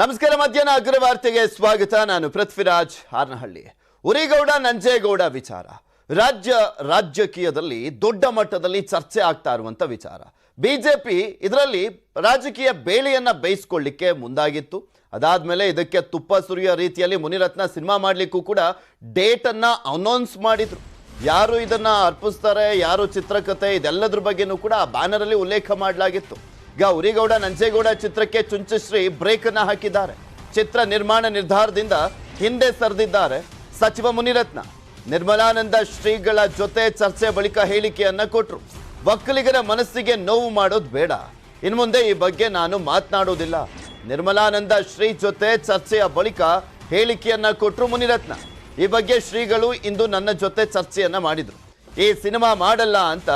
ನಮಸ್ಕಾರ, ಮಧ್ಯಾಹ್ನ ಅಗ್ರವಾರ್ತೆಗೆ ಸ್ವಾಗತ. ನಾನು ಪೃಥ್ವಿರಾಜ್ ಹಾರನಹಳ್ಳಿ ಉರಿಗೌಡ, ನಂಜೇಗೌಡ ವಿಚಾರ. ರಾಜ್ಯ ರಾಜಕೀಯದಲ್ಲಿ ದೊಡ್ಡ ಮಟ್ಟದಲ್ಲಿ ಚರ್ಚೆ ಆಗ್ತಾ ಇರುವಂತ ವಿಚಾರ. ಬಿಜೆಪಿ ಇದರಲ್ಲಿ ರಾಜಕೀಯ ಬೇಳೆಯನ್ನ ಬೇಯಿಸ್ಕೊಳ್ಳಿಕ್ಕೆ ಮುಂದಾಗಿತ್ತು. ಅದಾದ್ಮೇಲೆ ಇದಕ್ಕೆ ತುಪ್ಪ ಸುರಿಯೋ ರೀತಿಯಲ್ಲಿ ಮುನಿರತ್ನ ಸಿನಿಮಾ ಮಾಡಲಿಕ್ಕೂ ಕೂಡ ಡೇಟ್ ಅನ್ನ ಅನೌನ್ಸ್ ಮಾಡಿದ್ರು. ಯಾರು ಇದನ್ನ ಅರ್ಪಿಸ್ತಾರೆ, ಯಾರು ಚಿತ್ರಕಥೆ ಇದೆಲ್ಲದ್ರ ಬಗ್ಗೆನೂ ಕೂಡ ಆ ಬ್ಯಾನರ್ ಅಲ್ಲಿ ಉಲ್ಲೇಖ ಮಾಡಲಾಗಿತ್ತು. ಈಗ ಉರಿಗೌಡ ನಂಜೇಗೌಡ ಚಿತ್ರಕ್ಕೆ ಚುಂಚಶ್ರೀ ಬ್ರೇಕ್ ಅನ್ನ ಹಾಕಿದ್ದಾರೆ. ಚಿತ್ರ ನಿರ್ಮಾಣ ನಿರ್ಧಾರದಿಂದ ಹಿಂದೆ ಸರಿದಿದ್ದಾರೆ ಸಚಿವ ಮುನಿರತ್ನ. ನಿರ್ಮಲಾನಂದ ಶ್ರೀಗಳ ಜೊತೆ ಚರ್ಚೆ ಬಳಿಕ ಹೇಳಿಕೆಯನ್ನ ಕೊಟ್ರು. ಒಕ್ಕಲಿಗರ ಮನಸ್ಸಿಗೆ ನೋವು ಮಾಡೋದು ಬೇಡ. ಇನ್ನು ಮುಂದೆ ಈ ಬಗ್ಗೆ ನಾನು ಮಾತನಾಡೋದಿಲ್ಲ. ನಿರ್ಮಲಾನಂದ ಶ್ರೀ ಜೊತೆ ಚರ್ಚೆಯ ಬಳಿಕ ಹೇಳಿಕೆಯನ್ನ ಕೊಟ್ರು ಮುನಿರತ್ನ. ಈ ಬಗ್ಗೆ ಶ್ರೀಗಳು ಇಂದು ನನ್ನ ಜೊತೆ ಚರ್ಚೆಯನ್ನ ಮಾಡಿದ್ರು. ಈ ಸಿನಿಮಾ ಮಾಡಲ್ಲ ಅಂತ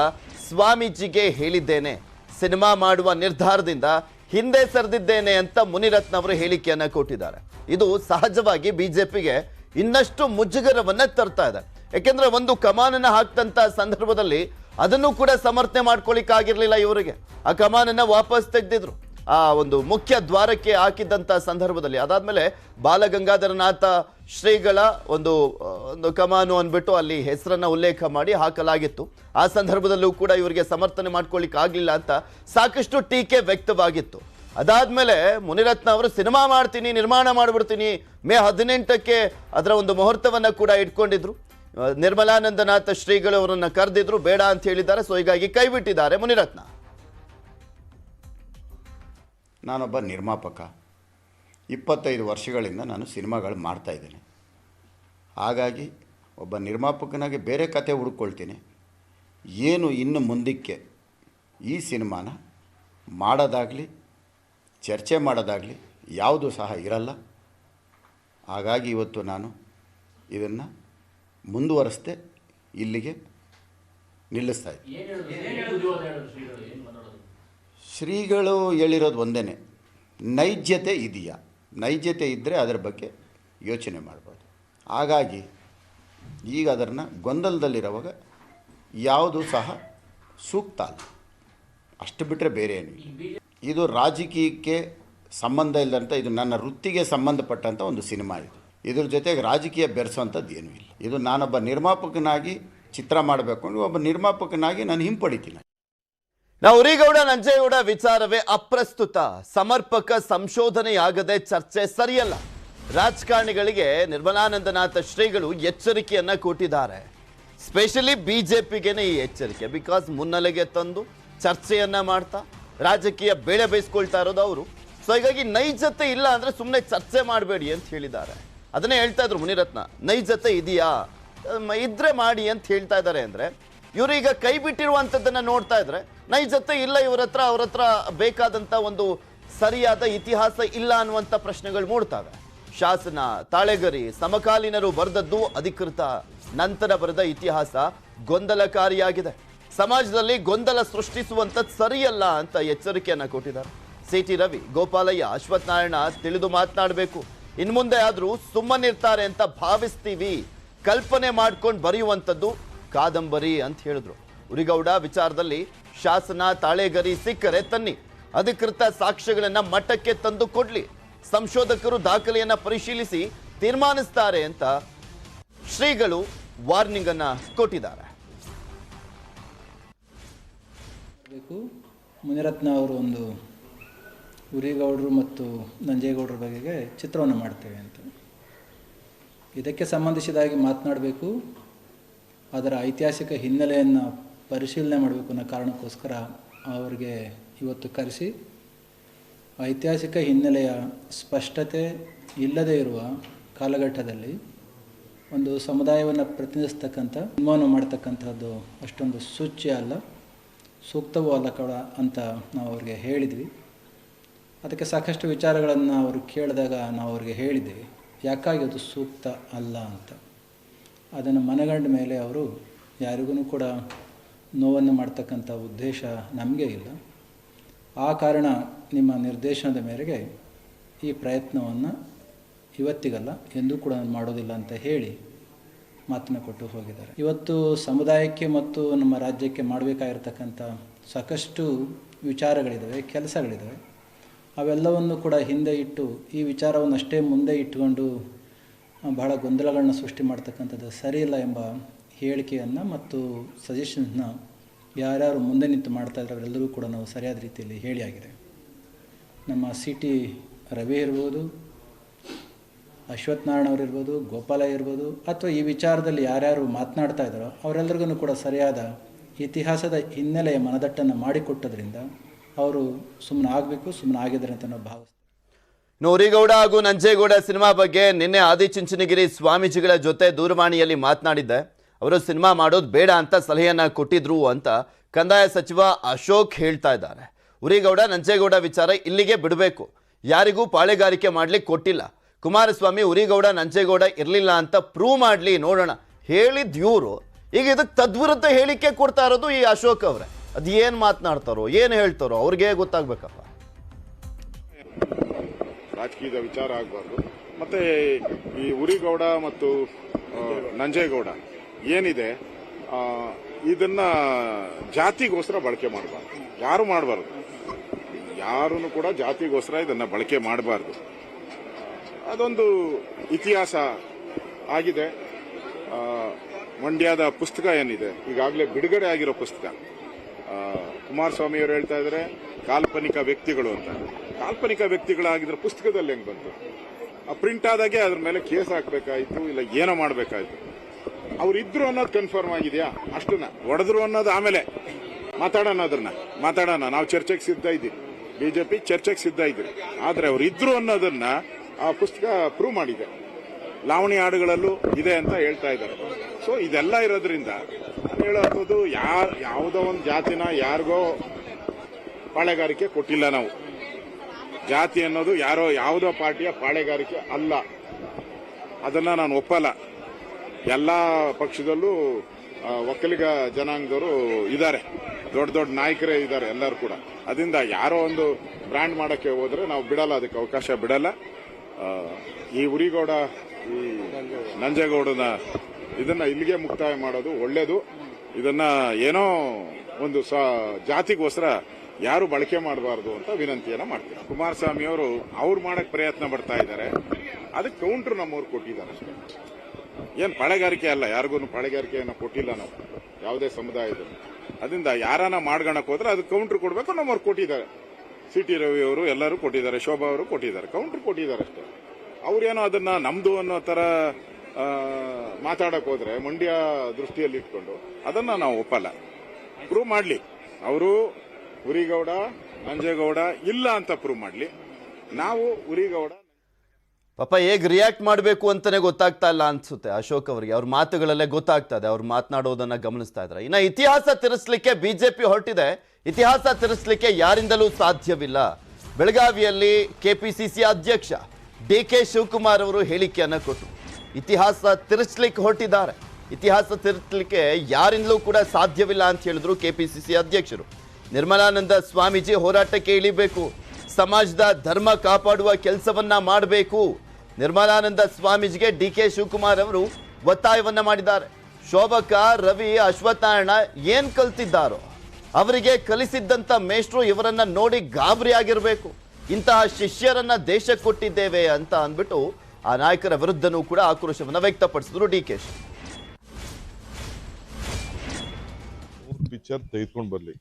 ಸ್ವಾಮೀಜಿಗೆ ಹೇಳಿದ್ದೇನೆ. ಸಿನಿಮಾ ಮಾಡುವ ನಿರ್ಧಾರದಿಂದ ಹಿಂದೆ ಸರಿದಿದ್ದೇನೆ ಅಂತ ಮುನಿರತ್ನ ಅವರು ಹೇಳಿಕೆಯನ್ನ ಕೊಟ್ಟಿದ್ದಾರೆ. ಇದು ಸಹಜವಾಗಿ ಬಿಜೆಪಿಗೆ ಇನ್ನಷ್ಟು ಮುಜುಗರವನ್ನ ತರ್ತಾ ಇದೆ. ಯಾಕೆಂದ್ರೆ ಒಂದು ಕಮಾನನ್ನ ಹಾಕ್ತಂತ ಸಂದರ್ಭದಲ್ಲಿ ಅದನ್ನು ಕೂಡ ಸಮರ್ಥನೆ ಮಾಡ್ಕೊಳ್ಳಿಕ್ಕಾಗಿರ್ಲಿಲ್ಲ ಇವರಿಗೆ. ಆ ಕಮಾನನ್ನ ವಾಪಸ್ ತೆಗೆದಿದ್ರು. ಆ ಒಂದು ಮುಖ್ಯ ದ್ವಾರಕ್ಕೆ ಹಾಕಿದ್ದಂಥ ಸಂದರ್ಭದಲ್ಲಿ, ಅದಾದಮೇಲೆ ಬಾಲಗಂಗಾಧರನಾಥ ಶ್ರೀಗಳ ಒಂದು ಒಂದು ಕಮಾನು ಅಂದ್ಬಿಟ್ಟು ಅಲ್ಲಿ ಹೆಸರನ್ನು ಉಲ್ಲೇಖ ಮಾಡಿ ಹಾಕಲಾಗಿತ್ತು. ಆ ಸಂದರ್ಭದಲ್ಲೂ ಕೂಡ ಇವರಿಗೆ ಸಮರ್ಥನೆ ಮಾಡ್ಕೊಳ್ಳಿಕ್ಕೆ ಆಗಲಿಲ್ಲ ಅಂತ ಸಾಕಷ್ಟು ಟೀಕೆ ವ್ಯಕ್ತವಾಗಿತ್ತು. ಅದಾದಮೇಲೆ ಮುನಿರತ್ನ ಅವರು, ಸಿನಿಮಾ ಮಾಡ್ತೀನಿ, ನಿರ್ಮಾಣ ಮಾಡಿಬಿಡ್ತೀನಿ, ಮೇ ಹದಿನೆಂಟಕ್ಕೆ ಅದರ ಒಂದು ಮುಹೂರ್ತವನ್ನು ಕೂಡ ಇಟ್ಕೊಂಡಿದ್ರು. ನಿರ್ಮಲಾನಂದನಾಥ ಶ್ರೀಗಳು ಅವರನ್ನು ಕರೆದಿದ್ರು, ಬೇಡ ಅಂತ ಹೇಳಿದ್ದಾರೆ, ಸೊ ಹೀಗಾಗಿ ಕೈಬಿಟ್ಟಿದ್ದಾರೆ ಮುನಿರತ್ನ. ನಾನೊಬ್ಬ ನಿರ್ಮಾಪಕ. ಇಪ್ಪತ್ತೈದು ವರ್ಷಗಳಿಂದ ನಾನು ಸಿನಿಮಾಗಳು ಮಾಡ್ತಾಯಿದ್ದೇನೆ ಹಾಗಾಗಿ ಒಬ್ಬ ನಿರ್ಮಾಪಕನಾಗಿ ಬೇರೆ ಕತೆ ಹುಡುಕೊಳ್ತೀನಿ. ಏನು ಇನ್ನು ಮುಂದಕ್ಕೆ ಈ ಸಿನಿಮಾನ ಮಾಡೋದಾಗಲಿ, ಚರ್ಚೆ ಮಾಡೋದಾಗಲಿ ಯಾವುದು ಸಹ ಇರಲ್ಲ. ಹಾಗಾಗಿ ಇವತ್ತು ನಾನು ಇದನ್ನು ಮುಂದುವರಿಸ್ದೆ ಇಲ್ಲಿಗೆ ನಿಲ್ಲಿಸ್ತಾ ಇದ್ದೀನಿ. ಶ್ರೀಗಳು ಹೇಳಿರೋದು ಒಂದೇ ನೈಜ್ಯತೆ ಇದೆಯಾ? ನೈಜ್ಯತೆ ಇದ್ದರೆ ಅದರ ಬಗ್ಗೆ ಯೋಚನೆ ಮಾಡ್ಬೋದು. ಹಾಗಾಗಿ ಈಗ ಅದನ್ನು ಗೊಂದಲದಲ್ಲಿರುವಾಗ ಯಾವುದು ಸಹ ಸೂಕ್ತ ಅಲ್ಲ. ಅಷ್ಟು ಬಿಟ್ಟರೆ ಬೇರೆ ಏನು ಇದು ರಾಜಕೀಯಕ್ಕೆ ಸಂಬಂಧ ಇಲ್ಲದಂಥ ಇದು ನನ್ನ ವೃತ್ತಿಗೆ ಸಂಬಂಧಪಟ್ಟಂಥ ಒಂದು ಸಿನಿಮಾ ಇದು. ಇದ್ರ ಜೊತೆಗೆ ರಾಜಕೀಯ ಬೆರೆಸೋವಂಥದ್ದು ಏನೂ ಇಲ್ಲ. ಇದು ನಾನೊಬ್ಬ ನಿರ್ಮಾಪಕನಾಗಿ ಚಿತ್ರ ಮಾಡಬೇಕು ಒಬ್ಬ ನಿರ್ಮಾಪಕನಾಗಿ ನಾನು ಹಿಂಪಡಿತೀನಿ. ನಾವು ಉರಿಗೌಡ ನಂಜೇಗೌಡ ವಿಚಾರವೇ ಅಪ್ರಸ್ತುತ. ಸಮರ್ಪಕ ಸಂಶೋಧನೆಯಾಗದೆ ಚರ್ಚೆ ಸರಿಯಲ್ಲ. ರಾಜಕಾರಣಿಗಳಿಗೆ ನಿರ್ಮಲಾನಂದನಾಥ ಶ್ರೀಗಳು ಎಚ್ಚರಿಕೆಯನ್ನ ಕೊಟ್ಟಿದ್ದಾರೆ ಸ್ಪೆಷಲಿ ಬಿಜೆಪಿಗೇನೆ ಈ ಎಚ್ಚರಿಕೆ. ಬಿಕಾಸ್ ಮುನ್ನೆಲೆಗೆ ತಂದು ಚರ್ಚೆಯನ್ನ ಮಾಡ್ತಾ, ರಾಜಕೀಯ ಬೇಳೆ ಬೇಯಿಸ್ಕೊಳ್ತಾ ಇರೋದು ಅವರು. ಸೊ ಹೀಗಾಗಿ ನೈಜತೆ ಇಲ್ಲ ಅಂದ್ರೆ ಸುಮ್ಮನೆ ಚರ್ಚೆ ಮಾಡಬೇಡಿ ಅಂತ ಹೇಳಿದ್ದಾರೆ. ಅದನ್ನೇ ಹೇಳ್ತಾ ಇದ್ರು ಮುನಿರತ್ನ. ನೈಜತೆ ಇದೆಯಾ? ಇದ್ರೆ ಮಾಡಿ ಅಂತ ಹೇಳ್ತಾ ಇದ್ದಾರೆ ಅಂದ್ರೆ ಇವರು ಈಗ ಕೈ ಬಿಟ್ಟಿರುವಂಥದ್ದನ್ನು ನೋಡ್ತಾ ಇದ್ರೆ ನೈಜತೆ ಇಲ್ಲ, ಇವರ ಹತ್ರ, ಅವ್ರ ಹತ್ರ ಬೇಕಾದಂತ ಒಂದು ಸರಿಯಾದ ಇತಿಹಾಸ ಇಲ್ಲ ಅನ್ನುವಂಥ ಪ್ರಶ್ನೆಗಳು ಮೂಡ್ತವೆ. ಶಾಸನ ತಾಳೆಗರಿ ಸಮಕಾಲೀನರು ಬರೆದದ್ದು ಅಧಿಕೃತ ನಂತರ ಬರೆದ ಇತಿಹಾಸ ಗೊಂದಲಕಾರಿಯಾಗಿದೆ. ಸಮಾಜದಲ್ಲಿ ಗೊಂದಲ ಸೃಷ್ಟಿಸುವಂಥದ್ದು ಸರಿಯಲ್ಲ ಅಂತ ಎಚ್ಚರಿಕೆಯನ್ನು ಕೊಟ್ಟಿದ್ದಾರೆ. ಸಿ ಟಿ ರವಿ, ಗೋಪಾಲಯ್ಯ, ಅಶ್ವಥ್ ನಾರಾಯಣ ತಿಳಿದು ಮಾತನಾಡಬೇಕು. ಇನ್ಮುಂದೆ ಆದ್ರೂ ಸುಮ್ಮನಿರ್ತಾರೆ ಅಂತ ಭಾವಿಸ್ತೀವಿ. ಕಲ್ಪನೆ ಮಾಡ್ಕೊಂಡು ಬರೆಯುವಂಥದ್ದು ಕಾದಂಬರಿ ಅಂತ ಹೇಳಿದ್ರು. ಉರಿಗೌಡ ವಿಚಾರದಲ್ಲಿ ಶಾಸನ ತಾಳೆಗರಿ ಸಿಕ್ಕರೆ ತನ್ನಿ. ಅಧಿಕೃತ ಸಾಕ್ಷ್ಯಗಳನ್ನ ಮಟ್ಟಕ್ಕೆ ತಂದು ಕೊಡ್ಲಿ. ಸಂಶೋಧಕರು ದಾಖಲೆಯನ್ನ ಪರಿಶೀಲಿಸಿ ತೀರ್ಮಾನಿಸ್ತಾರೆ ಅಂತ ಶ್ರೀಗಳು ವಾರ್ನಿಂಗ್ ಅನ್ನ ಕೊಟ್ಟಿದ್ದಾರೆ ಮುನಿರತ್ನ ಅವರು ಒಂದು ಉರಿಗೌಡರು ಮತ್ತು ನಂಜೇಗೌಡರ ಬಗೆಗೆ ಚಿತ್ರವನ್ನು ಮಾಡ್ತೇವೆ ಅಂತ. ಇದಕ್ಕೆ ಸಂಬಂಧಿಸಿದಾಗಿ ಮಾತನಾಡಬೇಕು. ಅದರ ಐತಿಹಾಸಿಕ ಹಿನ್ನೆಲೆಯನ್ನು ಪರಿಶೀಲನೆ ಮಾಡಬೇಕು ಅನ್ನೋ ಕಾರಣಕ್ಕೋಸ್ಕರ ಅವರಿಗೆ ಇವತ್ತು ಕರೆಸಿ, ಐತಿಹಾಸಿಕ ಹಿನ್ನೆಲೆಯ ಸ್ಪಷ್ಟತೆ ಇಲ್ಲದೇ ಇರುವ ಕಾಲಘಟ್ಟದಲ್ಲಿ ಒಂದು ಸಮುದಾಯವನ್ನು ಪ್ರತಿನಿಧಿಸ್ತಕ್ಕಂಥ ಸಿನಿಮಾವನ್ನು ಮಾಡ್ತಕ್ಕಂಥದ್ದು ಅಷ್ಟೊಂದು ಸೂಚ್ಯ ಅಲ್ಲ, ಸೂಕ್ತವೂ ಅಲ್ಲ ಕೂಡ ಅಂತ ನಾವು ಅವ್ರಿಗೆ ಹೇಳಿದ್ವಿ. ಅದಕ್ಕೆ ಸಾಕಷ್ಟು ವಿಚಾರಗಳನ್ನು ಅವರು ಕೇಳಿದಾಗ ನಾವು ಅವ್ರಿಗೆ ಹೇಳಿದ್ವಿ. ಯಾಕಾಗಿ ಅದು ಸೂಕ್ತ ಅಲ್ಲ ಅಂತ. ಅದನ್ನು ಮನಗಂಡ ಮೇಲೆ ಅವರು ಯಾರಿಗೂ ಕೂಡ ನೋವನ್ನು ಮಾಡ್ತಕ್ಕಂಥ ಉದ್ದೇಶ ನಮಗೆ ಇಲ್ಲ. ಆ ಕಾರಣ ನಿಮ್ಮ ನಿರ್ದೇಶನದ ಮೇರೆಗೆ ಈ ಪ್ರಯತ್ನವನ್ನು ಇವತ್ತಿಗಲ್ಲ, ಎಂದೂ ಕೂಡ ಮಾಡೋದಿಲ್ಲ ಅಂತ ಹೇಳಿ ಮಾತನ್ನು ಕೊಟ್ಟು ಹೋಗಿದ್ದಾರೆ. ಇವತ್ತು ಸಮುದಾಯಕ್ಕೆ ಮತ್ತು ನಮ್ಮ ರಾಜ್ಯಕ್ಕೆ ಮಾಡಬೇಕಾಗಿರ್ತಕ್ಕಂಥ ಸಾಕಷ್ಟು ವಿಚಾರಗಳಿದ್ದಾವೆ ಕೆಲಸಗಳಿದ್ದಾವೆ ಅವೆಲ್ಲವನ್ನು ಕೂಡ ಹಿಂದೆ ಇಟ್ಟು, ಈ ವಿಚಾರವನ್ನು ಅಷ್ಟೇ ಮುಂದೆ ಇಟ್ಟುಕೊಂಡು ಬಹಳ ಗೊಂದಲಗಳನ್ನ ಸೃಷ್ಟಿ ಮಾಡ್ತಕ್ಕಂಥದ್ದು ಸರಿಯಿಲ್ಲ ಎಂಬ ಹೇಳಿಕೆಯನ್ನು ಮತ್ತು ಸಜೆಷನ್ಸ್ನ ಯಾರ್ಯಾರು ಮುಂದೆ ನಿಂತು ಮಾಡ್ತಾ ಇದ್ದಾರೆ ಅವರೆಲ್ಲರೂ ಕೂಡ ನಾವು ಸರಿಯಾದ ರೀತಿಯಲ್ಲಿ ಹೇಳಿ ಆಗಿದೆ. ನಮ್ಮ ಸಿ ಟಿ ರವಿ ಇರ್ಬೋದು ಅಶ್ವಥ್ ಅವರು ಇರ್ಬೋದು ಗೋಪಾಲ ಇರ್ಬೋದು, ಅಥವಾ ಈ ವಿಚಾರದಲ್ಲಿ ಯಾರ್ಯಾರು ಮಾತನಾಡ್ತಾ ಇದ್ದಾರೋ ಅವರೆಲ್ಲರಿಗೂ ಕೂಡ ಸರಿಯಾದ ಇತಿಹಾಸದ ಹಿನ್ನೆಲೆಯ ಮನದಟ್ಟನ್ನು ಮಾಡಿಕೊಟ್ಟದ್ರಿಂದ ಅವರು ಸುಮ್ಮನೆ ಆಗಬೇಕು ಸುಮ್ಮನೆ ಆಗಿದ್ದಾರೆ ಅಂತ ನಾವು ಭಾವಿಸ್ತೀವಿ. ಇನ್ನು ಉರಿಗೌಡ ಹಾಗೂ ನಂಜೇಗೌಡ ಸಿನಿಮಾ ಬಗ್ಗೆ ನಿನ್ನೆ ಆದಿಚುಂಚನಗಿರಿ ಸ್ವಾಮೀಜಿಗಳ ಜೊತೆ ದೂರವಾಣಿಯಲ್ಲಿ ಮಾತನಾಡಿದ್ದೆ. ಅವರು ಸಿನಿಮಾ ಮಾಡೋದು ಬೇಡ ಅಂತ ಸಲಹೆಯನ್ನ ಕೊಟ್ಟಿದ್ರು ಅಂತ ಕಂದಾಯ ಸಚಿವ ಅಶೋಕ್ ಹೇಳ್ತಾ ಇದ್ದಾರೆ. ಉರಿಗೌಡ, ನಂಜೇಗೌಡ ವಿಚಾರ ಇಲ್ಲಿಗೆ ಬಿಡಬೇಕು. ಯಾರಿಗೂ ಪಾಳೆಗಾರಿಕೆ ಮಾಡಲಿಕ್ಕೆ ಕೊಟ್ಟಿಲ್ಲ. ಕುಮಾರಸ್ವಾಮಿ, ಉರಿಗೌಡ, ನಂಜೇಗೌಡ ಇರಲಿಲ್ಲ ಅಂತ ಪ್ರೂವ್ ಮಾಡಲಿ ನೋಡೋಣ ಹೇಳಿದ್ ಇವರು. ಈಗ ಇದಕ್ಕೆ ತದ್ವಿರುದ್ಧ ಹೇಳಿಕೆ ಕೊಡ್ತಾ ಇರೋದು ಈ ಅಶೋಕ್ ಅವರೇ. ಅದು ಏನು ಮಾತನಾಡ್ತಾರೋ, ಏನು ಹೇಳ್ತಾರೋ ಅವ್ರಿಗೆ ಗೊತ್ತಾಗ್ಬೇಕಪ್ಪ. ರಾಜಕೀಯದ ವಿಚಾರ ಆಗಬಾರ್ದು. ಮತ್ತೆ ಈ ಉರಿಗೌಡ ಮತ್ತು ನಂಜೇಗೌಡ ಏನಿದೆ ಇದನ್ನು ಜಾತಿಗೋಸ್ಕರ ಬಳಕೆ ಮಾಡಬಾರ್ದು. ಯಾರು ಮಾಡಬಾರ್ದು? ಯಾರೂ ಕೂಡ ಜಾತಿಗೋಸ್ಕರ ಇದನ್ನ ಬಳಕೆ ಮಾಡಬಾರ್ದು. ಅದೊಂದು ಇತಿಹಾಸ ಆಗಿದೆ. ಮಂಡ್ಯದ ಪುಸ್ತಕ ಏನಿದೆ, ಈಗಾಗಲೇ ಬಿಡುಗಡೆ ಆಗಿರೋ ಪುಸ್ತಕ. ಕುಮಾರಸ್ವಾಮಿಯವರು ಹೇಳ್ತಾ ಇದ್ದಾರೆ, ಕಾಲ್ಪನಿಕ ವ್ಯಕ್ತಿಗಳು ಅಂತ. ಕಾಲ್ಪನಿಕ ವ್ಯಕ್ತಿಗಳಾಗಿದ್ರೆ ಪುಸ್ತಕದಲ್ಲಿ ಹೆಂಗ್ ಬಂತು? ಆ ಪ್ರಿಂಟ್ ಆದಾಗೆ ಅದ್ರ ಮೇಲೆ ಕೇಸ್ ಹಾಕಬೇಕಾಯ್ತು, ಇಲ್ಲ ಏನೋ ಮಾಡಬೇಕಾಯ್ತು. ಅವ್ರಿದ್ರು ಅನ್ನೋದು ಕನ್ಫರ್ಮ್ ಆಗಿದೆಯಾ? ಅಷ್ಟನ್ನ ಒಡೆದ್ರು ಅನ್ನೋದು ಆಮೇಲೆ. ಮಾತಾಡೋಣ ಅದನ್ನ ಮಾತಾಡೋಣ. ನಾವು ಚರ್ಚೆಗೆ ಸಿದ್ಧ ಇದ್ದೀವಿ. ಬಿಜೆಪಿ ಚರ್ಚೆಗೆ ಸಿದ್ಧ ಇದ್ದೀವಿ. ಆದ್ರೆ ಇದ್ರು ಅನ್ನೋದನ್ನ ಆ ಪುಸ್ತಕ ಪ್ರೂವ್ ಮಾಡಿದೆ. ಲಾವಣಿ ಹಾಡುಗಳಲ್ಲೂ ಇದೆ ಅಂತ ಹೇಳ್ತಾ ಇದ್ದಾರೆ. ಸೊ ಇದೆಲ್ಲ ಇರೋದ್ರಿಂದ ನಾನು ಹೇಳೋದು ಯಾರು ಯಾವುದೋ ಒಂದು ಜಾತಿನ ಯಾರಿಗೋ ಪಾಳೆಗಾರಿಕೆ ಕೊಟ್ಟಿಲ್ಲ ನಾವು. ಜಾತಿ ಅನ್ನೋದು ಯಾರೋ ಯಾವುದೋ ಪಾರ್ಟಿಯ ಪಾಳೆಗಾರಿಕೆ ಅಲ್ಲ. ಅದನ್ನ ನಾನು ಒಪ್ಪಲ್ಲ. ಎಲ್ಲ ಪಕ್ಷದಲ್ಲೂ ಒಕ್ಕಲಿಗ ಜನಾಂಗದವರು ಇದ್ದಾರೆ. ದೊಡ್ಡ ದೊಡ್ಡ ನಾಯಕರೇ ಇದ್ದಾರೆ ಎಲ್ಲರೂ ಕೂಡ. ಅದರಿಂದ ಯಾರೋ ಒಂದು ಬ್ರ್ಯಾಂಡ್ ಮಾಡೋಕ್ಕೆ ಹೋದರೆ ನಾವು ಬಿಡಲ್ಲ, ಅದಕ್ಕೆ ಅವಕಾಶ ಬಿಡಲ್ಲ. ಈ ಉರಿಗೌಡ, ಈ ನಂಜೇಗೌಡನ ಇದನ್ನ ಇಲ್ಲಿಗೆ ಮುಕ್ತಾಯ ಮಾಡೋದು ಒಳ್ಳೆಯದು ಇದನ್ನ ಏನೋ ಒಂದು ಸ, ಜಾತಿಗೋಸ್ಕರ ಯಾರು ಬಳಕೆ ಮಾಡಬಾರದು ಅಂತ ವಿನಂತಿಯನ್ನ ಮಾಡ್ತೀನಿ. ಕುಮಾರಸ್ವಾಮಿ ಅವರು ಅವ್ರು ಮಾಡಕ್ ಪ್ರಯತ್ನ ಪಡ್ತಾ ಇದ್ದಾರೆ. ಅದಕ್ಕೆ ಕೌಂಟರ್ ನಮ್ಮವ್ರು ಕೊಟ್ಟಿದ್ದಾರೆ ಅಷ್ಟೇ. ಏನ್ ಪಾಳೆಗಾರಿಕೆ ಅಲ್ಲ ಯಾರಿಗೂ ಪಾಳೆಗಾರಿಕೆಯನ್ನು ಕೊಟ್ಟಿಲ್ಲ ನಾವು. ಯಾವುದೇ ಸಮುದಾಯದ ಅದರಿಂದ ಯಾರನ್ನ ಮಾಡ್ಕೊಳಕ್ ಹೋದ್ರೆ ಅದಕ್ಕೆ ಕೌಂಟರ್ ಕೊಡಬೇಕು ನಮ್ಮವ್ರು ಕೊಟ್ಟಿದ್ದಾರೆ. ಸಿ ಟಿ ರವಿ ಅವರು ಎಲ್ಲರೂ ಕೊಟ್ಟಿದ್ದಾರೆ ಶೋಭಾ ಅವರು ಕೊಟ್ಟಿದ್ದಾರೆ ಕೌಂಟರ್ ಕೊಟ್ಟಿದ್ದಾರೆ ಅಷ್ಟೇ. ಅವ್ರೇನೋ ಅದನ್ನ ನಮ್ದು ಅನ್ನೋ ಆ, ಮಾತಾಡಕ್ ಹೋದ್ರೆ ಮಂಡ್ಯ ದೃಷ್ಟಿಯಲ್ಲಿ ಇಟ್ಕೊಂಡು ಅದನ್ನ ನಾವು ಒಪ್ಪಲ್ಲ. ಪ್ರೂವ್ ಮಾಡ್ಲಿ. ಅವರು ಉರಿಗೌಡ ನಂಜೇಗೌಡ ಇಲ್ಲ ಅಂತ ಪ್ರೂವ್ ಮಾಡಲಿ. ನಾವು ಉರಿಗೌಡ, ಪಾಪ ಹೇಗೆ ರಿಯಾಕ್ಟ್ ಮಾಡಬೇಕು ಅಂತಾನೆ ಗೊತ್ತಾಗ್ತಾ ಇಲ್ಲ ಅನ್ಸುತ್ತೆ ಅಶೋಕ್ ಅವರಿಗೆ. ಅವ್ರ ಮಾತುಗಳಲ್ಲೇ ಗೊತ್ತಾಗ್ತಾ ಇದೆ. ಅವ್ರು ಮಾತನಾಡೋದನ್ನ ಗಮನಿಸ್ತಾ ಇದ್ದಾರೆ. ಇನ್ನ ಇತಿಹಾಸ ತಿರ್ಸ್ಲಿಕ್ಕೆ ಬಿಜೆಪಿ ಹೊರಟಿದೆ. ಇತಿಹಾಸ ತಿರ್ಸ್ಲಿಕ್ಕೆ ಯಾರಿಂದಲೂ ಸಾಧ್ಯವಿಲ್ಲ. ಬೆಳಗಾವಿಯಲ್ಲಿ ಕೆಪಿಸಿಸಿ ಅಧ್ಯಕ್ಷ ಡಿ ಕೆ ಶಿವಕುಮಾರ್ ಅವರು ಹೇಳಿಕೆಯನ್ನ ಕೊಟ್ಟರು ಇತಿಹಾಸ ತಿರ್ಸ್ಲಿಕ್ಕೆ ಹೊರಟಿದ್ದಾರೆ. ಇತಿಹಾಸ ತಿರ್ಸ್ಲಿಕ್ಕೆ ಯಾರಿಂದಲೂ ಕೂಡ ಸಾಧ್ಯವಿಲ್ಲ ಅಂತ ಹೇಳಿದ್ರು ಕೆಪಿಸಿಸಿ ಅಧ್ಯಕ್ಷರು. ನಿರ್ಮಲಾನಂದ ಸ್ವಾಮೀಜಿ ಹೋರಾಟಕ್ಕೆ ಇಳಿಬೇಕು. ಸಮಾಜದ ಧರ್ಮ ಕಾಪಾಡುವ ಕೆಲಸವನ್ನ ಮಾಡಬೇಕು. ನಿರ್ಮಲಾನಂದ ಸ್ವಾಮೀಜಿಗೆ ಡಿ ಕೆ ಶಿವಕುಮಾರ್ ಅವರು ಒತ್ತಾಯವನ್ನ ಮಾಡಿದ್ದಾರೆ. ಶೋಭಕ ರವಿ ಅಶ್ವತ್ಥನಾರಾಯಣ ಏನ್ ಕಲ್ತಿದ್ದಾರೋ, ಅವರಿಗೆ ಕಲಿಸಿದ್ದಂತ ಮೇಷ್ಟ್ರು ಇವರನ್ನ ನೋಡಿ ಗಾಬರಿ ಆಗಿರಬೇಕು. ಇಂತಹ ಶಿಷ್ಯರನ್ನ ದೇಶಕ್ಕೆ ಕೊಟ್ಟಿದ್ದೇವೆ ಅಂತ ಅಂದ್ಬಿಟ್ಟು ಆ ನಾಯಕರ ವಿರುದ್ಧನೂ ಕೂಡ ಆಕ್ರೋಶವನ್ನ ವ್ಯಕ್ತಪಡಿಸಿದ್ರು ಡಿ ಕೆ ಪಿಕ್ಚರ್ ತೆಗೆದುಕೊಂಡು ಬರ್ಲಿ.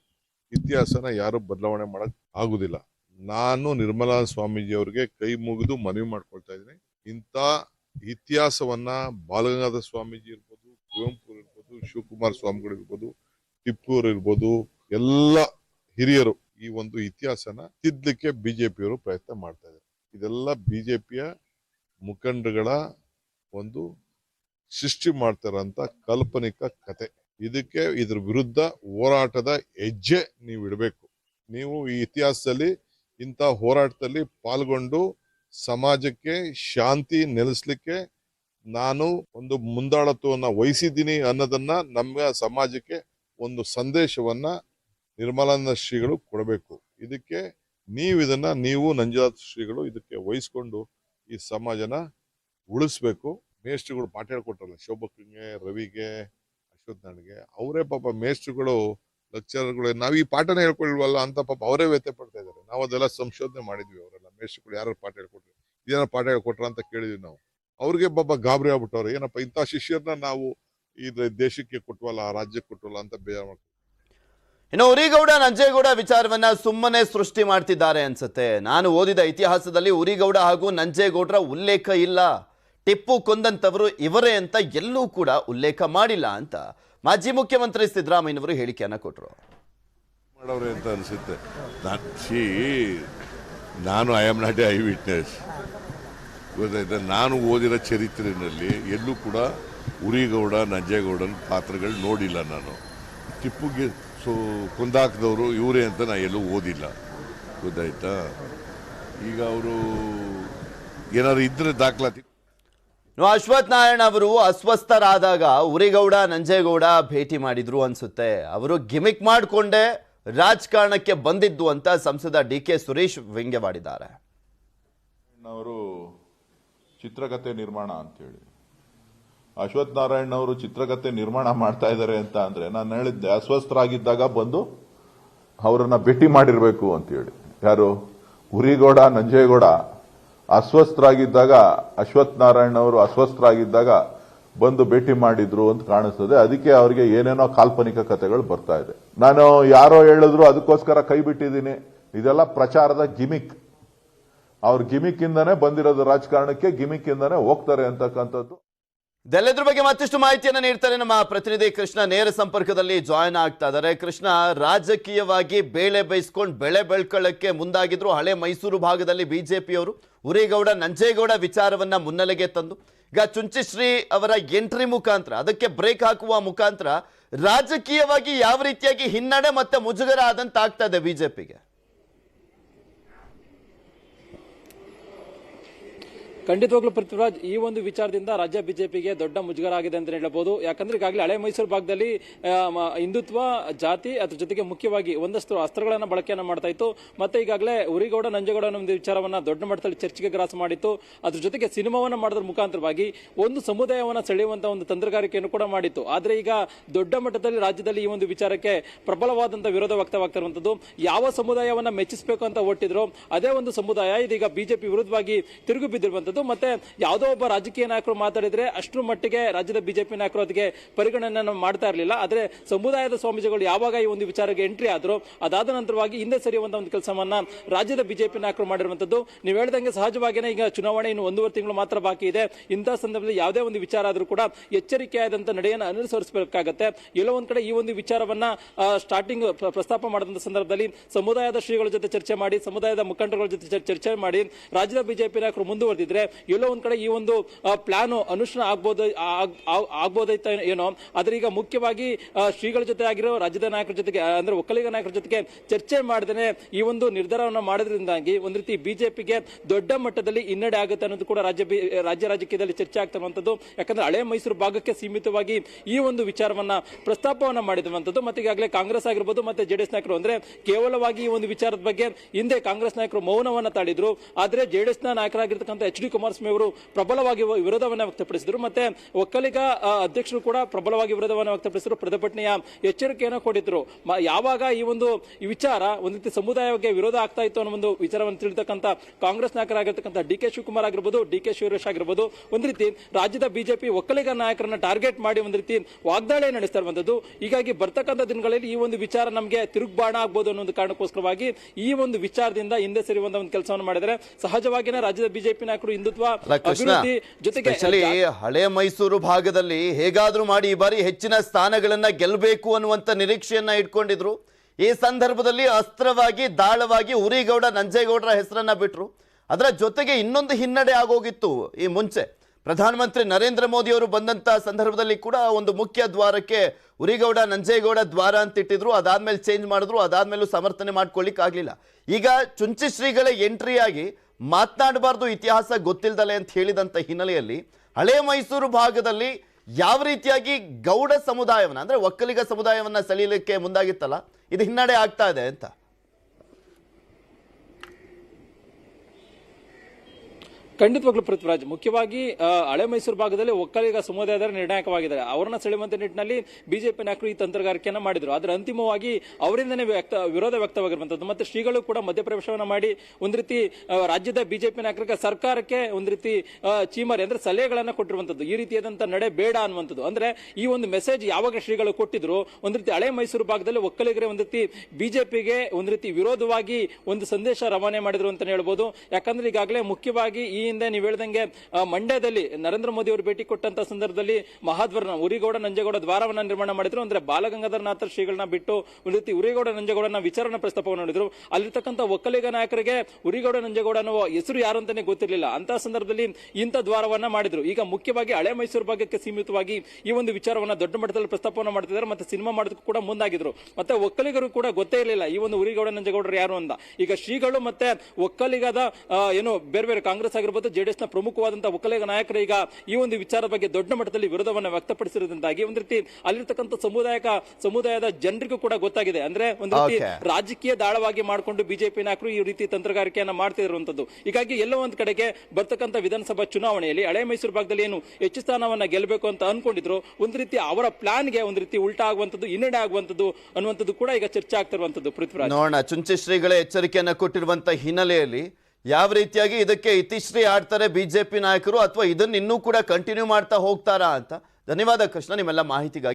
ಇತಿಹಾಸನ ಯಾರು ಬದಲಾವಣೆ ಮಾಡಕ್ ಆಗುದಿಲ್ಲ. ನಾನು ನಿರ್ಮಲಾ ಸ್ವಾಮೀಜಿ ಅವರಿಗೆ ಕೈ ಮುಗಿದು ಮನವಿ ಮಾಡ್ಕೊಳ್ತಾ ಇದ್ದೀನಿ. ಇಂಥ ಇತಿಹಾಸವನ್ನ ಬಾಲಗಂಗಾಧರ ಸ್ವಾಮೀಜಿ ಇರ್ಬೋದು ಕುವೆಂಪು ಇರ್ಬೋದು, ಶಿವಕುಮಾರ್ ಸ್ವಾಮಿಗಳು ಇರ್ಬೋದು ಟಿಪ್ಪು ಇರ್ಬೋದು, ಎಲ್ಲ ಹಿರಿಯರು ಈ ಒಂದು ಇತಿಹಾಸನ ತಿದ್ದಲಿಕ್ಕೆ ಬಿಜೆಪಿಯವರು ಪ್ರಯತ್ನ ಮಾಡ್ತಾ ಇದ್ದಾರೆ. ಇದೆಲ್ಲ ಬಿಜೆಪಿಯ ಮುಖಂಡಗಳ ಒಂದು ಸೃಷ್ಟಿ ಮಾಡ್ತಾರಂತ ಕಾಲ್ಪನಿಕ ಕತೆ. ಇದಕ್ಕೆ ಇದ್ರ ವಿರುದ್ಧ ಹೋರಾಟದ ಹೆಜ್ಜೆ ನೀವು ಇಡಬೇಕು. ನೀವು ಈ ಇತಿಹಾಸದಲ್ಲಿ ಇಂಥ ಹೋರಾಟದಲ್ಲಿ ಪಾಲ್ಗೊಂಡು ಸಮಾಜಕ್ಕೆ ಶಾಂತಿ ನೆಲೆಸಲಿಕ್ಕೆ ನಾನು ಒಂದು ಮುಂದಾಳತ್ವವನ್ನ ವಹಿಸಿದ್ದೀನಿ ಅನ್ನೋದನ್ನ ನಮ್ಮ ಸಮಾಜಕ್ಕೆ ಒಂದು ಸಂದೇಶವನ್ನ ನಿರ್ಮಲಾನಂದ ಶ್ರೀಗಳು ಕೊಡಬೇಕು. ಇದಕ್ಕೆ ನೀವು ಇದನ್ನ, ನೀವು ನಂಜುನಾಥ ಶ್ರೀಗಳು ಇದಕ್ಕೆ ವಹಿಸ್ಕೊಂಡು ಈ ಸಮಾಜನ ಉಳಿಸ್ಬೇಕು. ಮೇಷ್ಟ್ರಿಗಳು ಪಾಠ ಹೇಳ್ಕೊಟ್ರಲ್ಲ ಶೋಭಕ್ಗೆ ರವಿಗೆ. ಅಶ್ವತ್ಥನಾಡಿಗೆ ಅವರೇ ಪಾಪ ಮೇಷ್ಟ್ರುಗಳು ಲೆಕ್ಚರರ್ಗಳು ನಾವು ಈ ಪಾಠನ ಹೇಳ್ಕೊಳ್ವಲ್ಲ ಅಂತ ಪಾಪ ಅವರೇ ವ್ಯಥೆ ಪಡ್ತಾ ಇದ್ದಾರೆ. ನಾವು ಅದೆಲ್ಲ ಸಂಶೋಧನೆ ಮಾಡಿದ್ವಿ ಅವರೆಲ್ಲ. ಮೇಸ್ಟ್ರುಗಳು ಯಾರು ಪಾಠ ಹೇಳ್ಕೊಟ್ರು? ಇದೇನ ಪಾಠ ಹೇಳ್ಕೊಟ್ರ ಅಂತ ಕೇಳಿದ್ವಿ ನಾವು. ಅವ್ರಿಗೆ ಪಾಪ ಗಾಬರಿ ಆಗ್ಬಿಟ್ಟವ್ರು. ಏನಪ್ಪ ಇಂಥ ಶಿಷ್ಯರನ್ನ ನಾವು ಈ ದೇಶಕ್ಕೆ ಕೊಟ್ವಲ್ಲ ರಾಜ್ಯಕ್ಕೆ ಕೊಟ್ವಲ್ಲ ಅಂತ ಬೇಜಾರು ಮಾಡ್ತಾರೆ ಇನ್ನು ಉರಿಗೌಡ ನಂಜೇಗೌಡ ವಿಚಾರವನ್ನ ಸುಮ್ಮನೆ ಸೃಷ್ಟಿ ಮಾಡ್ತಿದ್ದಾರೆ ಅನ್ಸುತ್ತೆ. ನಾನು ಓದಿದ ಇತಿಹಾಸದಲ್ಲಿ ಉರಿಗೌಡ ಹಾಗೂ ನಂಜೇಗೌಡರ ಉಲ್ಲೇಖ ಇಲ್ಲ. ಟಿಪ್ಪು ಕೊಂದಂಥವರು ಇವರೇ ಅಂತ ಎಲ್ಲೂ ಕೂಡ ಉಲ್ಲೇಖ ಮಾಡಿಲ್ಲ ಅಂತ ಮಾಜಿ ಮುಖ್ಯಮಂತ್ರಿ ಸಿದ್ದರಾಮಯ್ಯನವರು ಹೇಳಿಕೆಯನ್ನು ಕೊಟ್ಟರು ಮಾಡವ್ರೆ ಅಂತ ಅನಿಸುತ್ತೆ. ನಾನು I am not eyewitness ಗೊತ್ತಾಯ್ತಾ? ನಾನು ಓದಿರೋ ಚರಿತ್ರೆಯಲ್ಲಿ ಎಲ್ಲೂ ಕೂಡ ಉರಿಗೌಡ, ನಂಜೇಗೌಡನ ಪಾತ್ರಗಳು ನೋಡಿಲ್ಲ ನಾನು. ಟಿಪ್ಪುಗೆ ಸೊ ಕೊಂದಾಕದವರು ಇವರೇ ಅಂತ ನಾನು ಎಲ್ಲೂ ಓದಿಲ್ಲ. ಗೊತ್ತಾಯ್ತಾ? ಈಗ ಅವರು ಏನಾದ್ರು ಇದ್ರೆ ದಾಖಲಾತಿ ಅಶ್ವಥ್ ನಾರಾಯಣ ಅವರು ಅಸ್ವಸ್ಥರಾದಾಗ ಉರಿಗೌಡ, ನಂಜೇಗೌಡ ಭೇಟಿ ಮಾಡಿದ್ರು ಅನ್ಸುತ್ತೆ. ಅವರು ಗಿಮಿಕ್ ಮಾಡಿಕೊಂಡೇ ರಾಜಕಾರಣಕ್ಕೆ ಬಂದಿದ್ದು ಅಂತ ಸಂಸದ ಡಿ ಕೆ ಸುರೇಶ್ ವ್ಯಂಗ್ಯವಾಡಿದ್ದಾರೆ. ಅವರು ಚಿತ್ರಕಥೆ ನಿರ್ಮಾಣ ಅಂತೇಳಿ. ಅಶ್ವಥ್ ನಾರಾಯಣ ಅವರು ಚಿತ್ರಕಥೆ ನಿರ್ಮಾಣ ಮಾಡ್ತಾ ಇದ್ದಾರೆ ಅಂತ ಅಂದ್ರೆ ನಾನು ಹೇಳಿದ್ದೆ, ಅಸ್ವಸ್ಥರಾಗಿದ್ದಾಗ ಬಂದು ಅವರನ್ನ ಭೇಟಿ ಮಾಡಿರಬೇಕು ಅಂತೇಳಿ. ಯಾರು? ಉರಿಗೌಡ, ನಂಜೇಗೌಡ ಅಸ್ವಸ್ಥರಾಗಿದ್ದಾಗ ಅಶ್ವಥ್ ನಾರಾಯಣ್ ಅವರು ಅಸ್ವಸ್ಥರಾಗಿದ್ದಾಗ ಬಂದು ಭೇಟಿ ಮಾಡಿದ್ರು ಅಂತ ಕಾಣಿಸ್ತದೆ. ಅದಕ್ಕೆ ಅವರಿಗೆ ಏನೇನೋ ಕಾಲ್ಪನಿಕ ಕಥೆಗಳು ಬರ್ತಾ ಇದೆ. ನಾನು ಯಾರೋ ಹೇಳಿದ್ರು ಅದಕ್ಕೋಸ್ಕರ ಕೈ ಬಿಟ್ಟಿದ್ದೀನಿ. ಇದೆಲ್ಲ ಪ್ರಚಾರದ ಗಿಮಿಕ್. ಅವ್ರ ಗಿಮಿಕ್ ಇಂದಾನೆ ಬಂದಿರೋದು ರಾಜಕಾರಣಕ್ಕೆ, ಗಿಮಿಕ್ ಇಂದಾನೆ ಹೋಗ್ತಾರೆ ಅಂತಕ್ಕಂಥದ್ದು. ಇದೆಲ್ಲದ್ರ ಬಗ್ಗೆ ಮತ್ತಷ್ಟು ಮಾಹಿತಿಯನ್ನು ನೀಡ್ತಾರೆ ನಮ್ಮ ಪ್ರತಿನಿಧಿ ಕೃಷ್ಣ ನೇರ ಸಂಪರ್ಕದಲ್ಲಿ ಜಾಯಿನ್ ಆಗ್ತಾ ಇದ್ದಾರೆ. ಕೃಷ್ಣ, ರಾಜಕೀಯವಾಗಿ ಬೇಳೆ ಬೇಯಿಸ್ಕೊಂಡು ಬೆಳೆ ಬೆಳ್ಕೊಳ್ಳಕ್ಕೆ ಮುಂದಾಗಿದ್ರು. ಹಳೆ ಮೈಸೂರು ಭಾಗದಲ್ಲಿ ಬಿಜೆಪಿಯವರು ಉರೇಗೌಡ, ನಂಜೇಗೌಡ ವಿಚಾರವನ್ನ ಮುನ್ನೆಲೆಗೆ ತಂದು. ಈಗ ಚುಂಚಿಶ್ರೀ ಅವರ ಎಂಟ್ರಿ ಮುಖಾಂತರ, ಅದಕ್ಕೆ ಬ್ರೇಕ್ ಹಾಕುವ ಮುಖಾಂತರ ರಾಜಕೀಯವಾಗಿ ಯಾವ ರೀತಿಯಾಗಿ ಹಿನ್ನಡೆ ಮತ್ತೆ ಮುಜುಗರ ಆದಂತ ಆಗ್ತಾ ಇದೆ ಬಿಜೆಪಿಗೆ? ಖಂಡಿತವಾಗ್ಲೂ ಪೃಥ್ವಿರಾಜ್, ಈ ಒಂದು ವಿಚಾರದಿಂದ ರಾಜ್ಯ ಬಿಜೆಪಿಗೆ ದೊಡ್ಡ ಮುಜುಗರ ಆಗಿದೆ ಅಂತ ಹೇಳಬಹುದು. ಯಾಕಂದ್ರೆ ಈಗಾಗಲೇ ಹಳೆ ಮೈಸೂರು ಭಾಗದಲ್ಲಿ ಹಿಂದುತ್ವ, ಜಾತಿ ಅದ್ರ ಜೊತೆಗೆ ಮುಖ್ಯವಾಗಿ ಒಂದಷ್ಟು ಅಸ್ತ್ರಗಳನ್ನ ಬಳಕೆಯನ್ನ ಮಾಡ್ತಾ ಇತ್ತು. ಮತ್ತೆ ಈಗಾಗಲೇ ಉರಿಗೌಡ, ನಂಜೇಗೌಡ ಒಂದು ವಿಚಾರವನ್ನ ದೊಡ್ಡ ಮಟ್ಟದಲ್ಲಿ ಚರ್ಚೆಗೆ ಗ್ರಾಸ ಮಾಡಿತ್ತು. ಅದ್ರ ಜೊತೆಗೆ ಸಿನಿಮಾವನ್ನ ಮಾಡೋದ್ರ ಮುಖಾಂತರವಾಗಿ ಒಂದು ಸಮುದಾಯವನ್ನ ಸೆಳೆಯುವಂತ ಒಂದು ತಂತ್ರಗಾರಿಕೆಯನ್ನು ಕೂಡ ಮಾಡಿತ್ತು. ಆದ್ರೆ ಈಗ ದೊಡ್ಡ ಮಟ್ಟದಲ್ಲಿ ರಾಜ್ಯದಲ್ಲಿ ಈ ಒಂದು ವಿಚಾರಕ್ಕೆ ಪ್ರಬಲವಾದಂತ ವಿರೋಧ ವ್ಯಕ್ತವಾಗ್ತಿರುವಂತದ್ದು. ಯಾವ ಸಮುದಾಯವನ್ನ ಮೆಚ್ಚಿಸಬೇಕು ಅಂತ ಹೊಟ್ಟಿದ್ರು ಅದೇ ಒಂದು ಸಮುದಾಯ ಇದೀಗ ಬಿಜೆಪಿ ವಿರುದ್ಧವಾಗಿ ತಿರುಗಿ ಬಿದ್ದಿರುವಂತದ್ದು. ಮತ್ತೆ ಯಾವುದೋ ಒಬ್ಬ ರಾಜಕೀಯ ನಾಯಕರು ಮಾತಾಡಿದ್ರೆ ಅಷ್ಟರ ಮಟ್ಟಿಗೆ ರಾಜ್ಯದ ಬಿಜೆಪಿ ನಾಯಕರು ಅದಕ್ಕೆ ಪರಿಗಣನೆ ಮಾಡ್ತಾ ಇರಲಿಲ್ಲ. ಆದರೆ ಸಮುದಾಯದ ಸ್ವಾಮೀಜಿಗಳು ಯಾವಾಗ ಈ ಒಂದು ವಿಚಾರಕ್ಕೆ ಎಂಟ್ರಿ ಆದ್ರು, ಅದಾದ ನಂತರವಾಗಿ ಹಿಂದೆ ಸರಿಯುವಂತ ಒಂದು ಕೆಲಸವನ್ನ ರಾಜ್ಯದ ಬಿಜೆಪಿ ನಾಯಕರು ಮಾಡಿರುವಂತದ್ದು. ನೀವು ಹೇಳ್ದಂಗೆ ಸಹಜವಾಗಿಯೇ ಈಗ ಚುನಾವಣೆ ಇನ್ನು ಒಂದೂವರೆ ತಿಂಗಳು ಮಾತ್ರ ಬಾಕಿ ಇದೆ. ಇಂತಹ ಸಂದರ್ಭದಲ್ಲಿ ಯಾವುದೇ ಒಂದು ವಿಚಾರ ಆದರೂ ಕೂಡ ಎಚ್ಚರಿಕೆಯಾದಂತ ನಡೆಯನ್ನು ಅನುಸರಿಸಬೇಕಾಗತ್ತೆ. ಎಲ್ಲೋ ಒಂದ್ ಕಡೆ ಈ ಒಂದು ವಿಚಾರವನ್ನ ಸ್ಟಾರ್ಟಿಂಗ್ ಪ್ರ- ಪ್ರಸ್ತಾಪ ಮಾಡಿದಂತ ಸಂದರ್ಭದಲ್ಲಿ ಸಮುದಾಯದ ಶ್ರೀಗಳ ಜೊತೆ ಚರ್ಚೆ ಮಾಡಿ, ಸಮುದಾಯದ ಮುಖಂಡರುಗಳ ಜೊತೆ ಚರ್- ಚರ್ಚೆ ಮಾಡಿ, ರಾಜ್ಯದ ಬಿಜೆಪಿ ನಾಯಕರು ಮುಂದುವರೆದಿದ್ರೆ ಎಲ್ಲೋ ಒಂದ್ ಕಡೆ ಈ ಒಂದು ಪ್ಲಾನ್ ಅನುಷ್ಠಾನ ಆಗ್ಬೋದು ಆಗ್- ಆಗ್- ಆಗ್ಬೋದೈತ ಏನೋ. ಆದ್ರೆ ಈಗ ಮುಖ್ಯವಾಗಿ ಶ್ರೀಗಳ ಜೊತೆ ಆಗಿರೋ ರಾಜ್ಯದ ನಾಯಕರ ಜೊತೆಗೆ ಅಂದ್ರೆ ಒಕ್ಕಲಿಗ ನಾಯಕರ ಜೊತೆಗೆ ಚರ್ಚೆ ಮಾಡದೇನೆ ಈ ಒಂದು ನಿರ್ಧಾರವನ್ನು ಮಾಡೋದ್ರಿಂದಾಗಿ ಒಂದ್ ರೀತಿ ಬಿಜೆಪಿಗೆ ದೊಡ್ಡ ಮಟ್ಟದಲ್ಲಿ ಹಿನ್ನಡೆ ಆಗುತ್ತೆ ಅನ್ನೋದು ಕೂಡ ರಾಜ್ಯ ರಾಜ್ಯ ರಾಜಕೀಯದಲ್ಲಿ ಚರ್ಚೆ ಆಗ್ತಿರುವಂತದ್ದು ಯಾಕಂದ್ರೆ ಹಳೆ ಮೈಸೂರು ಭಾಗಕ್ಕೆ ಸೀಮಿತವಾಗಿ ಈ ಒಂದು ವಿಚಾರವನ್ನ ಪ್ರಸ್ತಾಪವನ್ನ ಮಾಡಿರುವಂತದ್ದು. ಮತ್ತೆ ಈಗಾಗಲೇ ಕಾಂಗ್ರೆಸ್ ಆಗಿರ್ಬೋದು, ಮತ್ತೆ ಜೆಡಿಎಸ್ ನಾಯಕರು ಅಂದ್ರೆ ಕೇವಲವಾಗಿ ಈ ಒಂದು ವಿಚಾರದ ಬಗ್ಗೆ ಹಿಂದೆ ಕಾಂಗ್ರೆಸ್ ನಾಯಕರು ಮೌನವನ್ನ ತಾಳಿದ್ರು. ಆದ್ರೆ ಜೆಡಿಎಸ್ನ ನಾಯಕರಾಗಿರ್ತಕ್ಕಂಥ ಎಚ್ ಡಿ ಕುಮಾರಸ್ವಾಮಿ ಅವರು ಪ್ರಬಲವಾಗಿ ವಿರೋಧವನ್ನು ವ್ಯಕ್ತಪಡಿಸಿದರು. ಮತ್ತೆ ಒಕ್ಕಲಿಗ ಅಧ್ಯಕ್ಷರು ಕೂಡ ಪ್ರಬಲವಾಗಿ ವಿರೋಧವನ್ನು ವ್ಯಕ್ತಪಡಿಸಿದರು. ಪ್ರತಿಭಟನೆಯ ಎಚ್ಚರಿಕೆಯನ್ನು ಕೊಟ್ಟಿದ್ರು. ಯಾವಾಗ ಈ ಒಂದು ವಿಚಾರ, ಒಂದು ರೀತಿ ಸಮುದಾಯಕ್ಕೆ ವಿರೋಧ ಆಗ್ತಾ ಇತ್ತು ಅನ್ನೋ ಒಂದು ವಿಚಾರವನ್ನು ತಿಳಿತಕ್ಕಂಥ ಕಾಂಗ್ರೆಸ್ ನಾಯಕರಾಗಿರ್ತಕ್ಕಂಥ ಡಿ ಕೆ ಶಿವಕುಮಾರ್ ಆಗಿರ್ಬೋದು, ಡಿ ಕೆ ಶಿವರೇಶ್ ಆಗಿರ್ಬೋದು, ಒಂದು ರೀತಿ ರಾಜ್ಯದ ಬಿಜೆಪಿ ಒಕ್ಕಲಿಗ ನಾಯಕರನ್ನ ಟಾರ್ಗೆಟ್ ಮಾಡಿ ಒಂದು ರೀತಿ ವಾಗ್ದಾಳಿ ನಡೆಸ್ತಾ ಇರುವಂತದ್ದು ಹೀಗಾಗಿ ಬರ್ತಕ್ಕಂಥ ದಿನಗಳಲ್ಲಿ ಈ ಒಂದು ವಿಚಾರ ನಮಗೆ ತಿರುಗ್ಬಾಣ ಆಗ್ಬೋದು ಅನ್ನೋ ಒಂದು ಕಾರಣಕ್ಕೋಸ್ಕರವಾಗಿ ಈ ಒಂದು ವಿಚಾರದಿಂದ ಹಿಂದೆ ಸರಿಯುವಂತ ಒಂದು ಕೆಲಸವನ್ನು ಮಾಡಿದರೆ ಸಹಜವಾಗಿಯೇ ರಾಜ್ಯದ ಬಿಜೆಪಿ ನಾಯಕರು ಹಿಂದುತ್ವ ಅಭಿವೃದ್ಧಿ ಜೊತೆಗೆ ಹಳೆ ಮೈಸೂರು ಭಾಗದಲ್ಲಿ ಹೇಗಾದ್ರೂ ಮಾಡಿ ಈ ಬಾರಿ ಹೆಚ್ಚಿನ ಸ್ಥಾನಗಳನ್ನ ಗೆಲ್ಲಬೇಕು ಅನ್ನುವಂತ ನಿರೀಕ್ಷೆಯನ್ನ ಇಟ್ಕೊಂಡಿದ್ರು. ಈ ಸಂದರ್ಭದಲ್ಲಿ ಅಸ್ತ್ರವಾಗಿ ದಾಳವಾಗಿ ಉರಿಗೌಡ ನಂಜೇಗೌಡರ ಹೆಸರನ್ನ ಬಿಟ್ರು. ಅದರ ಜೊತೆಗೆ ಇನ್ನೊಂದು ಹಿನ್ನಡೆ ಆಗೋಗಿತ್ತು ಈ ಮುಂಚೆ. ಪ್ರಧಾನಮಂತ್ರಿ ನರೇಂದ್ರ ಮೋದಿ ಅವರು ಬಂದಂತ ಸಂದರ್ಭದಲ್ಲಿ ಕೂಡ ಒಂದು ಮುಖ್ಯ ದ್ವಾರಕ್ಕೆ ಉರಿಗೌಡ ನಂಜೇಗೌಡ ದ್ವಾರ ಅಂತ ಇಟ್ಟಿದ್ರು ಅದಾದ್ಮೇಲೆ ಚೇಂಜ್ ಮಾಡಿದ್ರು. ಅದಾದ್ಮೇಲೂ ಸಮರ್ಥನೆ ಮಾಡ್ಕೊಳ್ಳಿಕ್ ಆಗ್ಲಿಲ್ಲ ಈಗ ಚುಂಚಿ ಶ್ರೀಗಳ ಎಂಟ್ರಿ ಆಗಿ ಮಾತನಾಡಬಾರ್ದು ಇತಿಹಾಸ ಗೊತ್ತಿಲ್ದಲೆ ಅಂತ ಹೇಳಿದಂಥ ಹಿನ್ನೆಲೆಯಲ್ಲಿ ಹಳೆ ಮೈಸೂರು ಭಾಗದಲ್ಲಿ ಯಾವ ರೀತಿಯಾಗಿ ಗೌಡ ಸಮುದಾಯವನ್ನು, ಅಂದರೆ ಒಕ್ಕಲಿಗ ಸಮುದಾಯವನ್ನು ಸೆಳೀಲಿಕ್ಕೆ ಮುಂದಾಗಿತ್ತಲ್ಲ, ಇದು ಹಿನ್ನಡೆ ಆಗ್ತಾ ಇದೆ ಅಂತ. ಖಂಡಿತವಾಗ್ಲೂ ಪೃಥ್ವಿರಾಜ್. ಮುಖ್ಯವಾಗಿ ಹಳೆ ಮೈಸೂರು ಭಾಗದಲ್ಲಿ ಒಕ್ಕಲಿಗ ಸಮುದಾಯದ ನಿರ್ಣಾಯಕವಾಗಿದ್ದಾರೆ. ಅವರನ್ನ ಸೆಳೆಯುವಂತ ನಿಟ್ಟಿನಲ್ಲಿ ಬಿಜೆಪಿ ನಾಯಕರು ಈ ತಂತ್ರಗಾರಿಕೆಯನ್ನು ಮಾಡಿದ್ರು. ಆದ್ರೆ ಅಂತಿಮವಾಗಿ ಅವರಿಂದನೇ ವ್ಯಕ್ತ, ವಿರೋಧ ವ್ಯಕ್ತವಾಗಿರುವಂತದ್ದು ಮತ್ತೆ ಶ್ರೀಗಳು ಕೂಡ ಮಧ್ಯಪ್ರವೇಶವನ್ನು ಮಾಡಿ ಒಂದು ರೀತಿ ರಾಜ್ಯದ ಬಿಜೆಪಿ ನಾಯಕರಿಗೆ ಸರ್ಕಾರಕ್ಕೆ ಒಂದು ರೀತಿ ಚೀಮಾರಿ ಅಂದ್ರೆ ಸಲಹೆಗಳನ್ನ ಕೊಟ್ಟಿರುವಂತದ್ದು ಈ ರೀತಿಯಾದಂತ ನಡೆ ಬೇಡ ಅನ್ನುವಂಥದ್ದು. ಅಂದ್ರೆ ಈ ಒಂದು ಮೆಸೇಜ್ ಯಾವಾಗ ಶ್ರೀಗಳು ಕೊಟ್ಟಿದ್ರು, ಒಂದು ರೀತಿ ಹಳೆ ಮೈಸೂರು ಭಾಗದಲ್ಲಿ ಒಕ್ಕಲಿಗರೆ ಒಂದು ರೀತಿ ಬಿಜೆಪಿಗೆ ಒಂದು ರೀತಿ ವಿರೋಧವಾಗಿ ಒಂದು ಸಂದೇಶ ರವಾನೆ ಮಾಡಿದ್ರು ಅಂತ ಹೇಳ್ಬೋದು. ಯಾಕಂದ್ರೆ ಈಗಾಗಲೇ ಮುಖ್ಯವಾಗಿ ಈ ಹಿಂದೆ ನೀವು ಹೇಳ್ದಂಗೆ ಮಂಡ್ಯದಲ್ಲಿ ನರೇಂದ್ರ ಮೋದಿ ಅವರು ಭೇಟಿ ಕೊಟ್ಟಂತ ಸಂದರ್ಭದಲ್ಲಿ ಮಹಾದ್ವರ್ನ ಉರಿಗೌಡ ನಂಜಗೌಡ ದ್ವಾರವನ್ನ ನಿರ್ಮಾಣ ಮಾಡಿದ್ರು. ಅಂದ್ರೆ ಬಾಲಗಂಗಾಧರನಾಥ ಶ್ರೀಗಳನ್ನ ಬಿಟ್ಟು ರೀತಿ ಉರಿಗೌಡ ನಂಜಗೌಡನ ವಿಚಾರಣ ಪ್ರಸ್ತಾಪವನ್ನು ನೋಡಿದ್ರು. ಅಲ್ಲಿರ್ತಕ್ಕಂಥ ಒಕ್ಕಲಿಗ ನಾಯಕರಿಗೆ ಉರಿಗೌಡ ನಂಜೇಗೌಡ ಅನ್ನುವ ಹೆಸರು ಯಾರು ಅಂತಾನೆ ಗೊತ್ತಿರಲಿಲ್ಲ. ಅಂತ ಸಂದರ್ಭದಲ್ಲಿ ಇಂಥ ದ್ವಾರವನ್ನ ಮಾಡಿದ್ರು. ಈಗ ಮುಖ್ಯವಾಗಿ ಹಳೆ ಮೈಸೂರು ಭಾಗಕ್ಕೆ ಸೀಮಿತವಾಗಿ ಈ ಒಂದು ವಿಚಾರವನ್ನ ದೊಡ್ಡ ಮಟ್ಟದಲ್ಲಿ ಪ್ರಸ್ತಾಪವನ್ನು ಮಾಡ್ತಿದ್ದಾರೆ. ಮತ್ತೆ ಸಿನಿಮಾ ಮಾಡೋದಕ್ಕೂ ಕೂಡ ಮುಂದಾಗಿದ್ರು. ಮತ್ತೆ ಒಕ್ಕಲಿಗರು ಕೂಡ ಗೊತ್ತೇ ಇರಲಿಲ್ಲ ಈ ಒಂದು ಉರಿಗೌಡ ನಂಜಗೌಡರು ಯಾರು ಅಂತ. ಈಗ ಶ್ರೀಗಳು ಮತ್ತೆ ಒಕ್ಕಲಿಗದ ಏನು ಬೇರೆ ಬೇರೆ ಕಾಂಗ್ರೆಸ್ ಆಗಿರ್ಬೋದು ಜೆಡಿಎಸ್ ಜೆಡಿಎಸ್ನ ಪ್ರಮುಖವಾದಂತಹ ಒಕ್ಕಲಿಗ ನಾಯಕರು ಈಗ ಈ ಒಂದು ವಿಚಾರದ ಬಗ್ಗೆ ದೊಡ್ಡ ಮಟ್ಟದಲ್ಲಿ ವಿರೋಧವನ್ನು ವ್ಯಕ್ತಪಡಿಸಿರುವುದಾಗಿ ಒಂದು ರೀತಿ ಅಲ್ಲಿರ್ತಕ್ಕಂಥ ಸಮುದಾಯಕ ಸಮುದಾಯದ ಜನರಿಗೂ ಕೂಡ ಗೊತ್ತಾಗಿದೆ. ಅಂದ್ರೆ ಒಂದು ರೀತಿ ರಾಜಕೀಯ ದಾಳವಾಗಿ ಮಾಡಿಕೊಂಡು ಬಿಜೆಪಿ ನಾಯಕರು ಈ ರೀತಿ ತಂತ್ರಗಾರಿಕೆಯನ್ನ ಮಾಡ್ತಿರುವಂತದ್ದು. ಹೀಗಾಗಿ ಎಲ್ಲೋ ಒಂದ್ ಕಡೆಗೆ ಬರ್ತಕ್ಕಂಥ ವಿಧಾನಸಭಾ ಚುನಾವಣೆಯಲ್ಲಿ ಹಳೆ ಮೈಸೂರು ಭಾಗದಲ್ಲಿ ಏನು ಹೆಚ್ಚು ಸ್ಥಾನವನ್ನ ಗೆಲ್ಲಬೇಕು ಅಂತ ಅನ್ಕೊಂಡಿದ್ರು ಒಂದು ರೀತಿ ಅವರ ಪ್ಲಾನ್ಗೆ ಒಂದು ರೀತಿ ಉಲ್ಟಾ ಆಗುವಂತದ್ದು ಹಿನ್ನಡೆ ಆಗುವಂತದ್ದು ಅನ್ನುವಂಥದ್ದು ಕೂಡ ಈಗ ಚರ್ಚೆ ಆಗ್ತಿರುವಂತದ್ದು ಪೃಥ್ವಿರಾಜ್. ನೋಡೋಣ ಚುಂಚಿ ಶ್ರೀಗಳ ಎಚ್ಚರಿಕೆಯನ್ನ ಕೊಟ್ಟಿರುವಂತಹ ಹಿನ್ನೆಲೆಯಲ್ಲಿ ಯಾವ ರೀತಿಯಾಗಿ ಇದಕ್ಕೆ ಇತಿಶ್ರೀ ಆಡ್ತಾರೆ ಬಿಜೆಪಿ ನಾಯಕರು ಅಥವಾ ಇದನ್ನ ಇನ್ನೂ ಕೂಡ ಕಂಟಿನ್ಯೂ ಮಾಡ್ತಾ ಹೋಗ್ತಾರಾ ಅಂತ? ಧನ್ಯವಾದ ಕೃಷ್ಣ, ನಿಮ್ಮೆಲ್ಲ ಮಾಹಿತಿಗಾಗಿ.